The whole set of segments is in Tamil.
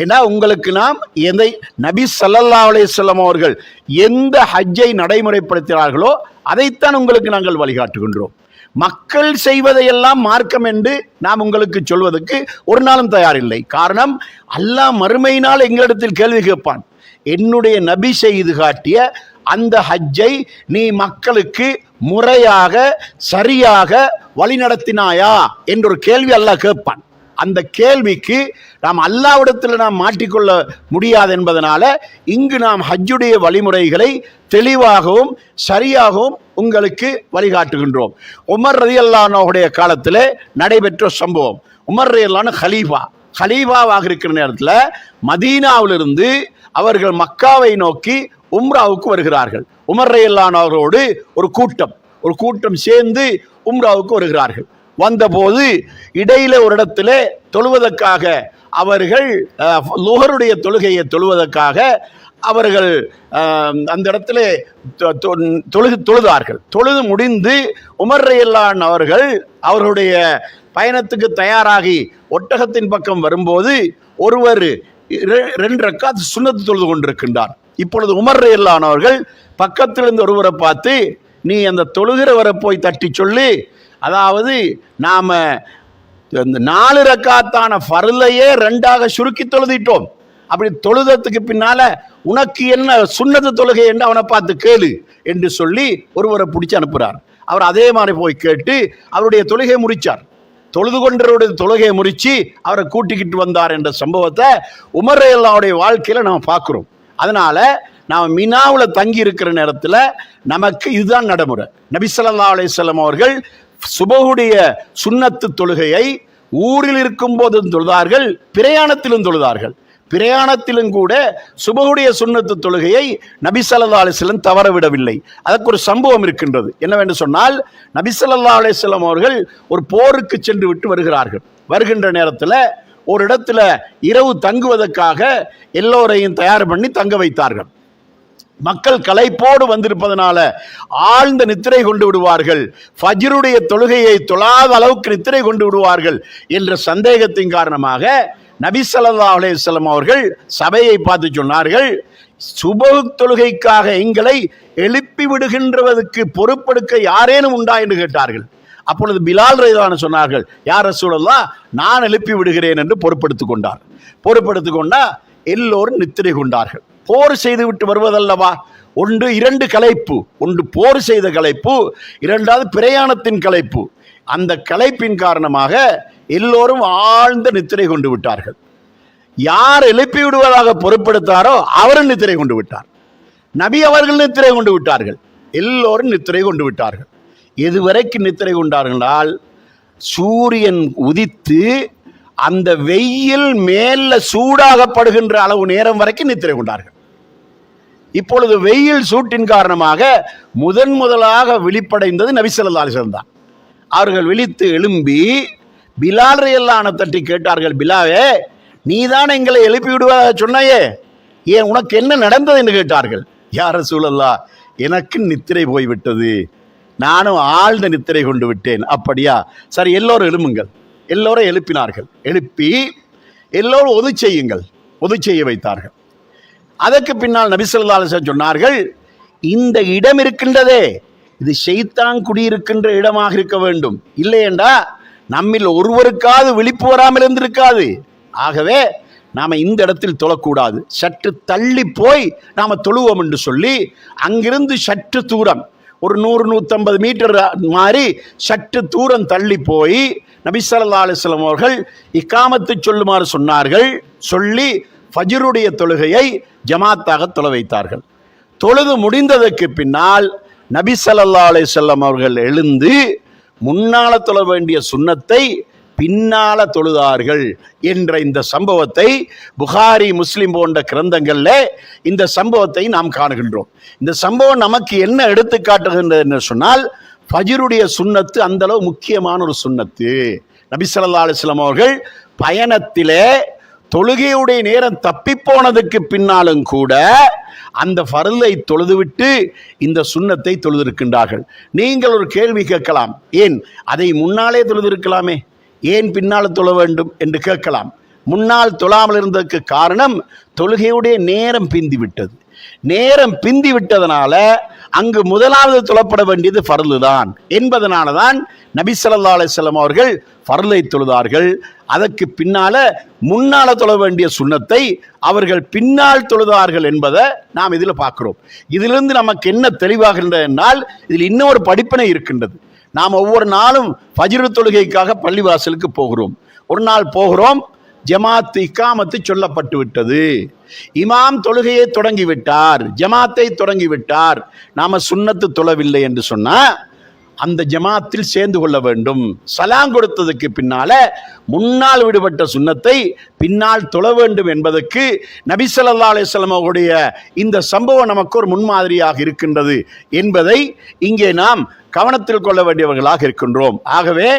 ஏன்னா உங்களுக்கு நாம் எதை நபி சல்லல்லா அலையம் அவர்கள் எந்த ஹஜ்ஜை நடைமுறைப்படுத்தினார்களோ அதைத்தான் உங்களுக்கு நாங்கள் வழிகாட்டுகின்றோம். மக்கள் செய்வதையெல்லாம் மார்க்கம் என்று நாம் உங்களுக்கு சொல்வதற்கு ஒரு நாளும் தயாரில்லை. காரணம் அல்லாஹ் மறுமையினால் எங்களிடத்தில் கேள்வி கேட்பான். என்னுடைய நபி செய்து காட்டிய அந்த ஹஜ்ஜை நீ மக்களுக்கு முறையாக சரியாக வழிநடத்தினாயா? என்ற ஒரு கேள்வி அல்லாஹ் கேட்பான். அந்த கேள்விக்கு நாம் அல்லாவிடத்தில் நாம் மாட்டிக்கொள்ள முடியாது என்பதனால இங்கு நாம் ஹஜ்ஜுடைய வழிமுறைகளை தெளிவாகவும் சரியாகவும் உங்களுக்கு வழிகாட்டுகின்றோம். உமர் ரதி அல்லானோடைய காலத்தில் நடைபெற்ற சம்பவம். உமர் ரதி அல்லான ஹலீஃபா. ஹலீஃபாவாக இருக்கிற நேரத்தில் மதீனாவிலிருந்து அவர்கள் மக்காவை நோக்கி உம்ராவுக்கு வருகிறார்கள். உமர் ரயில்லானவர்களோடு ஒரு கூட்டம். ஒரு கூட்டம் சேர்ந்து உம்ராவுக்கு வருகிறார்கள். வந்தபோது இடையில ஒரு இடத்துல தொழுவதற்காக அவர்கள் லுகருடைய தொழுகையை தொழுவதற்காக அவர்கள் அந்த இடத்துல தொழுது தொழுதார்கள். தொழுது முடிந்து உமர் ரயில்லான் அவர்கள் அவர்களுடைய பயணத்துக்கு தயாராகி ஒட்டகத்தின் பக்கம் வரும்போது ஒருவர் ரெண்டு ரக்காத் சுண்ணத்து தொழுது கொண்டிருக்கின்றார். இப்பொழுது உமர் ரயில்லான் அவர்கள் பக்கத்திலிருந்து ஒருவரை பார்த்து நீ அந்த தொழுகிறவரை போய் தட்டி சொல்லி அதாவது நாம் இந்த நாலு ரக்காத்தான ஃபர்லையே ரெண்டாக சுருக்கி தொழுதிட்டோம். அப்படி தொழுதத்துக்கு பின்னால் உனக்கு என்ன சுண்ணத்து தொழுகை என்று அவனை பார்த்து கேளு என்று சொல்லி ஒருவரை பிடிச்சி அனுப்புகிறார் அவர் அதே மாதிரி போய் கேட்டு அவருடைய தொழுகையை முடித்தார் தொழுது கொண்டவருடைய தொழுகையை முறிச்சு அவரை கூட்டிக்கிட்டு வந்தார் என்ற சம்பவத்தை உமர் அல்லாவுடைய வாழ்க்கையில் நாம் பார்க்குறோம். அதனால் நாம் மினாவில் தங்கி இருக்கிற நேரத்தில் நமக்கு இதுதான் நடைமுறை. நபிசல்லா அலையம் அவர்கள் சுபகுடைய சுண்ணத்து தொழுகையை ஊரில் இருக்கும் போதும் தொழுதார்கள் பிரயாணத்திலும் தொழுதார்கள். பிரயாணத்திலும் கூட சுபகுடைய சுன்னத்து தொழுகையை நபிசல்லா அலிஸ்லம் தவறவிடவில்லை. அதற்கு ஒரு சம்பவம் இருக்கின்றது. என்னவென்று சொன்னால் நபிசல்லா அலிஸ்லம் அவர்கள் ஒரு போருக்கு சென்று விட்டு வருகிறார்கள். வருகின்ற நேரத்தில் ஒரு இடத்துல இரவு தங்குவதற்காக எல்லோரையும் தயார் பண்ணி தங்க வைத்தார்கள். மக்கள் களைப்போடு வந்திருப்பதனால ஆழ்ந்த நித்திரை கொண்டு விடுவார்கள். ஃபஜ்ருடைய தொழுகையை தொழாத அளவுக்கு நித்திரை கொண்டு விடுவார்கள் என்ற சந்தேகத்தின் காரணமாக நபி ஸல்லல்லாஹு அவர்கள் சபையை பார்த்து சொன்னார்கள் சுபகு தொழுகைக்காக எங்களை எழுப்பி விடுகின்றவதற்கு பொறுப்பெடுக்க யாரேனும் உண்டா? என்று கேட்டார்கள். அப்பொழுது பிலால் ரயிலான சொன்னார்கள் யார் ரசூலல்லா நான் எழுப்பி விடுகிறேன் என்று பொறுப்பெடுத்துக் கொண்டார். பொறுப்பெடுத்துக் கொண்டா எல்லோரும் நித்திரை கொண்டார்கள். போர் செய்துவிட்டு வருவதல்லவா? ஒன்று இரண்டு கலைப்பு. ஒன்று போர் செய்த கலைப்பு. இரண்டாவது பிரயாணத்தின் கலைப்பு. அந்த கலைப்பின் காரணமாக எல்லோரும் ஆழ்ந்த நித்திரை கொண்டு விட்டார்கள். யார் எழுப்பி விடுவதாக பொறுப்பெடுத்தாரோ அவரும் நித்திரை கொண்டு விட்டார். நபி அவர்கள் நித்திரை கொண்டு விட்டார்கள். எல்லோரும் நித்திரை கொண்டு விட்டார்கள். எதுவரைக்கும் நித்திரை கொண்டார்களால் சூரியன் உதித்து அந்த வெயில் மேல சூடாகப்படுகின்ற அளவு நேரம் வரைக்கும் நித்திரை கொண்டார்கள். இப்பொழுது வெயில் சூட்டின் காரணமாக முதன் முதலாக விழிப்படைந்தது நபிசல்லா அலிசன் தான். அவர்கள் விழித்து எழும்பி பிலால் ரயல்லான தட்டி கேட்டார்கள் பிலாவே நீதான் எங்களை எழுப்பி விடுவதாக சொன்னாயே? ஏன் உனக்கு என்ன நடந்தது? என்று கேட்டார்கள். யார சூழல்லா எனக்கு நித்திரை போய்விட்டது. நானும் ஆழ்ந்த நித்திரை கொண்டு விட்டேன். அப்படியா? சரி எல்லோரும் எழும்புங்கள். எல்லோரும் எழுப்பினார்கள். எழுப்பி எல்லோரும் ஒது செய்யுங்கள். ஒது செய்ய வைத்தார்கள். அதற்கு பின்னால் நபிசல்லா அலிஸ்லாம் சொன்னார்கள் இந்த இடம் இருக்கின்றதே இது ஷெய்தான் குடியிருக்கின்ற இடமாக இருக்க வேண்டும். இல்லையென்றா நம்மில் ஒருவருக்காவது விழிப்பு வராமல் இருந்திருக்காது. ஆகவே நாம் இந்த இடத்தில் தொழக்கூடாது. சற்று தள்ளி போய் நாம் தொழுவோம் என்று சொல்லி அங்கிருந்து சற்று தூரம் ஒரு நூறு நூற்றம்பது மீட்டர் மாதிரி சற்று தூரம் தள்ளி போய் நபிசல்லா ஸல்லல்லாஹு அவர்கள் இக்காமத்து சொல்லுமாறு சொன்னார்கள். சொல்லி ஃபஜ்ருடைய தொழுகையை ஜமாத்தாக தொழ வைத்தார்கள். தொழுது முடிந்ததற்கு பின்னால் நபி சல்லா அலைஹி செல்லம் அவர்கள் எழுந்து முன்னால தொழ வேண்டிய சுன்னத்தை பின்னால தொழுதார்கள் என்ற இந்த சம்பவத்தை புகாரி முஸ்லிம் போன்ற கிரந்தங்களில் இந்த சம்பவத்தை நாம் காணுகின்றோம். இந்த சம்பவம் நமக்கு என்ன எடுத்து காட்டுகின்றது என்று சொன்னால் ஃபஜிருடைய சுன்னத்து அந்த அளவு முக்கியமான ஒரு சுன்னத்து நபி ஸல்லல்லாஹு அவர்கள் பயணத்திலே தொழுகையுடைய நேரம் தப்பி போனதுக்கு பின்னாலும் கூட அந்த ஃபர்லை தொழுதுவிட்டு இந்த சுண்ணத்தை தொழுதிருக்கின்றார்கள். நீங்கள் ஒரு கேள்வி கேட்கலாம். ஏன்? அதை முன்னாலே தொழுதிருக்கலாமே. ஏன் பின்னால் தொழ வேண்டும் என்று கேட்கலாம். முன்னால் தொழாமல் இருந்ததற்கு காரணம் தொழுகையுடைய நேரம் பிந்திவிட்டது. நேரம் பிந்திவிட்டதனால அங்கு முதலாவது தொழப்பட வேண்டியது ஃபர்லு தான் என்பதனால தான் நபி ஸல்லல்லாஹு அலைஹி அவர்கள் ஃபர்லை தொழுதார்கள். அதற்கு பின்னால முன்னால தொழ வேண்டிய சுண்ணத்தை அவர்கள் பின்னால் தொழுதார்கள் என்பதை நாம் இதில் பார்க்கிறோம். இதிலிருந்து நமக்கு என்ன தெளிவாகின்றது என்றால் இதில் இன்னொரு படிப்பினை இருக்கின்றது. நாம் ஒவ்வொரு நாளும் ஃபஜ்ரு தொழுகைக்காக பள்ளிவாசலுக்கு போகிறோம். ஒரு நாள் போகிறோம் ஜமாத் இக்காமத்து சொல்லப்பட்டு விட்டது இமாம் தொழுகையை தொடங்கிவிட்டார். ஜமாத்தை தொடங்கிவிட்டார். நாம் நாம தொழவில்லை என்று சொன்னா அந்த ஜமாத்தில் சேர்ந்து கொள்ள வேண்டும். சலாம் கொடுத்ததுக்கு பின்னால முன்னால் விடுபட்ட சுன்னத்தை பின்னால் தொழ வேண்டும் என்பதற்கு நபிசல்லா ஸல்லல்லாஹு அவருடைய இந்த சம்பவம் நமக்கு ஒரு முன்மாதிரியாக இருக்கின்றது என்பதை இங்கே நாம் கவனத்தில் கொள்ள வேண்டியவர்களாக இருக்கின்றோம். ஆகவே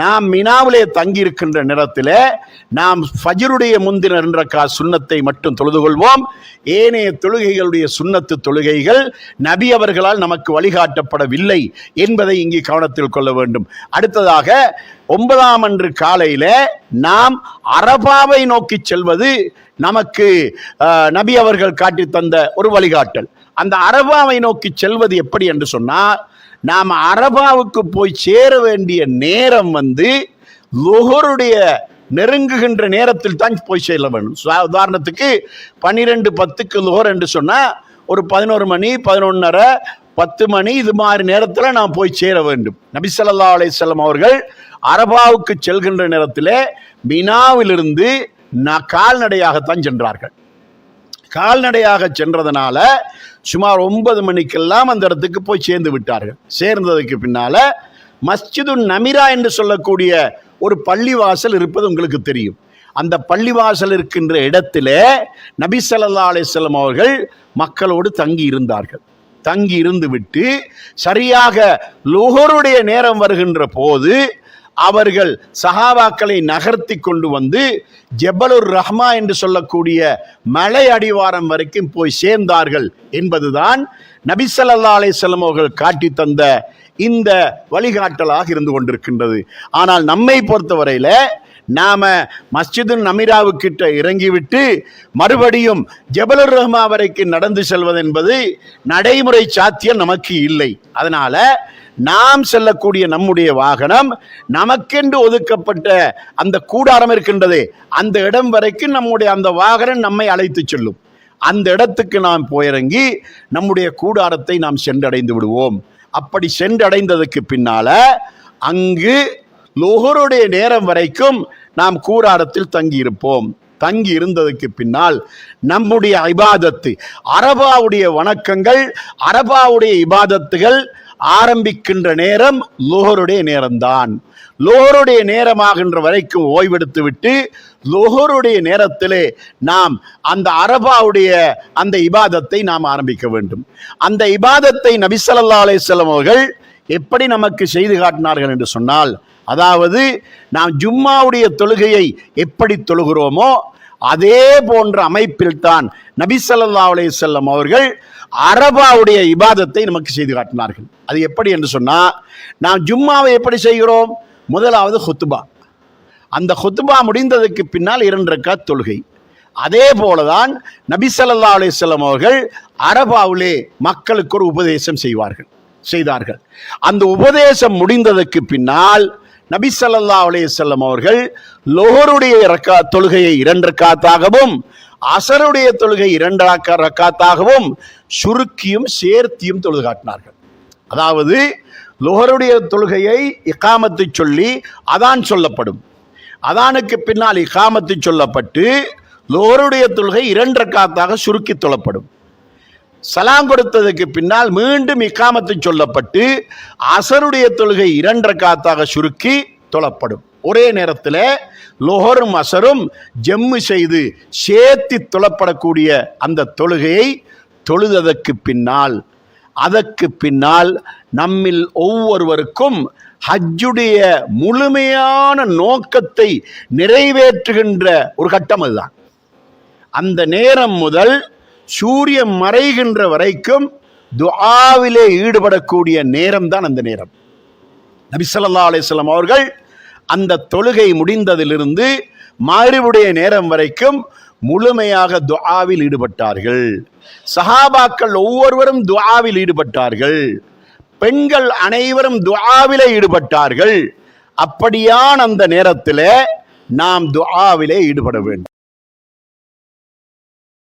நாம் மினாவிலே தங்கி இருக்கின்ற நேரத்தில் நாம் ஃபஜருடைய முந்தின கா சுண்ணத்தை மட்டும் தொழுது கொள்வோம் ஏனைய தொழுகைகளுடைய சுண்ணத்து தொழுகைகள் நபி அவர்களால் நமக்கு வழிகாட்டப்படவில்லை என்பதை இங்கே கவனத்தில் கொள்ள வேண்டும். அடுத்ததாக ஒன்பதாம் அன்று காலையில் நாம் அரபாவை நோக்கி செல்வது நமக்கு நபி அவர்கள் காட்டி தந்த ஒரு வழிகாட்டல். அந்த அரபாவை நோக்கி செல்வது எப்படி என்று சொன்னால் நாம் அரபாவுக்கு போய் சேர வேண்டிய நேரம் வந்து லுஹருடைய நெருங்குகின்ற நேரத்தில் தான் போய் செல்ல வேண்டும். சு- உதாரணத்துக்கு பன்னிரெண்டு பத்துக்கு லுகர் என்று சொன்னால் ஒரு பதினோரு மணி பதினொன்னரை பத்து மணி இது மாதிரி நேரத்தில் நாம் போய் சேர வேண்டும். நபிசல்லா அலையம் அவர்கள் அரபாவுக்கு செல்கின்ற நேரத்தில் மினாவிலிருந்து நான் கால்நடையாகத்தான் சென்றார்கள். கால்நடையாக சென்றதனால சுமார் ஒன்பது மணிக்கெல்லாம் அந்த இடத்துக்கு போய் சேர்ந்து விட்டார்கள். சேர்ந்ததுக்கு பின்னால மஸ்ஜிது நமிரா என்று சொல்லக்கூடிய ஒரு பள்ளிவாசல் இருப்பது உங்களுக்கு தெரியும். அந்த பள்ளிவாசல் இருக்கின்ற இடத்திலே நபி ஸல்லல்லாஹு அலைஹி அவர்கள் மக்களோடு தங்கி இருந்தார்கள். தங்கி இருந்து விட்டு சரியாக லுகருடைய நேரம் வருகின்ற போது அவர்கள் சஹாபாக்களை நகர்த்தி கொண்டு வந்து ஜெபலுர் ரஹ்மா என்று சொல்லக்கூடிய மலை அடிவாரம் வரைக்கும் போய் சேர்ந்தார்கள் என்பதுதான் நபிசல்லா ஸல்லல்லாஹு அவர்கள் காட்டி தந்த இந்த வழிகாட்டலாக இருந்து கொண்டிருக்கின்றது. ஆனால் நம்மை பொறுத்தவரையில் நாம மஸ்ஜிது நமிராவுக்கிட்ட இறங்கிவிட்டு மறுபடியும் ஜபலுர் ரஹ்மா வரைக்கும் நடந்து செல்வது என்பது நடைமுறை சாத்தியம் நமக்கு இல்லை. அதனால நாம் செல்லக்கூடிய நம்முடைய வாகனம் நமக்கென்று ஒதுக்கப்பட்ட அந்த கூடாரம் இருக்கின்றதே அந்த இடம் வரைக்கும் நம்முடைய அந்த வாகனம் நம்மை அழைத்து செல்லும். அந்த இடத்துக்கு நாம் போயிறங்கி நம்முடைய கூடாரத்தை நாம் சென்றடைந்து விடுவோம். அப்படி சென்றடைந்ததுக்கு பின்னால அங்கு லோகருடைய நேரம் வரைக்கும் நாம் கூடாரத்தில் தங்கி இருப்போம் தங்கி இருந்ததுக்கு பின்னால் நம்முடைய இபாதத்து அரபாவுடைய வணக்கங்கள் அரபாவுடைய இபாதத்துகள் ஆரம்பிக்கின்ற நேரம் லோகருடைய நேரம்தான். லோகருடைய நேரமாகின்ற வரைக்கும் ஓய்வெடுத்து விட்டு லோகருடைய நேரத்திலே நாம் அந்த அரபாவுடைய அந்த இபாதத்தை நாம் ஆரம்பிக்க வேண்டும். அந்த இபாதத்தை நபிசல்லா ஸல்லல்லாஹு அவர்கள் எப்படி நமக்கு செய்து காட்டினார்கள் என்று சொன்னால் அதாவது நாம் ஜும்மாவுடைய தொழுகையை எப்படி தொழுகிறோமோ அதே போன்ற அமைப்பில்தான் நபி அவர்கள் அரபாவுடைய இபாதத்தை நமக்கு செய்து காட்டினார்கள். அது எப்படி என்று சொன்னால் நாம் ஜும்மாவை எப்படி செய்கிறோம்? முதலாவது ஹொத்துபா. அந்த ஹொத்துபா முடிந்ததுக்கு பின்னால் இரண்டு தொழுகை. அதே போலதான் நபிசல்லா ஸல்லல்லாஹு அவர்கள் அரபாவிலே மக்களுக்கு ஒரு உபதேசம் செய்வார்கள் செய்தார்கள். அந்த உபதேசம் முடிந்ததற்கு பின்னால் நபி சல்லா அலையம் அவர்கள் லோகருடைய தொழுகையை இரண்டு ரக்காத்தாகவும் அசருடைய தொழுகை இரண்டு ரக்காத்தாகவும் சுருக்கியும் சேர்த்தியும் தொழுது காட்டினார்கள். அதாவது லுகருடைய தொழுகையை இகாமத்து சொல்லி அதான் சொல்லப்படும். அதானுக்கு பின்னால் இக்காமத்து சொல்லப்பட்டு லோஹருடைய தொழுகை இரண்டு ரக்காத்தாக சுருக்கி தொழப்படும். சலாம் கொடுத்ததுக்கு பின்னால் மீண்டும் இக்காமத்து சொல்லப்பட்டு அசருடைய தொழுகை இரண்டு ரக்காத்தாக சுருக்கி தொழப்படும். ஒரே நேரத்தில் லொஹரும் அசரும் ஜெம்மு செய்து சேர்த்தி தொழப்படக்கூடிய அந்த தொழுகையை தொழுததற்கு பின்னால் அதற்கு பின்னால் நம்மில் ஒவ்வொருவருக்கும் ஹஜ்ஜுடைய முழுமையான நோக்கத்தை நிறைவேற்றுகின்ற ஒரு கட்டம் அதுதான். அந்த நேரம் முதல் சூரியன் மறைகின்ற வரைக்கும் துஆவிலே ஈடுபடக்கூடிய நேரம் தான் அந்த நேரம். நபி ஸல்லல்லாஹு அவர்கள் அந்த தொழுகை முடிந்ததிலிருந்து மாறிவுடைய நேரம் வரைக்கும் முழுமையாக துஆவில் ஈடுபட்டார்கள். சஹாபாக்கள் ஒவ்வொருவரும் துஆவில் ஈடுபட்டார்கள். பெண்கள் அனைவரும் துஆவிலே ஈடுபட்டார்கள். அப்படியான அந்த நேரத்தில் நாம் துஆவிலே ஈடுபட வேண்டும்.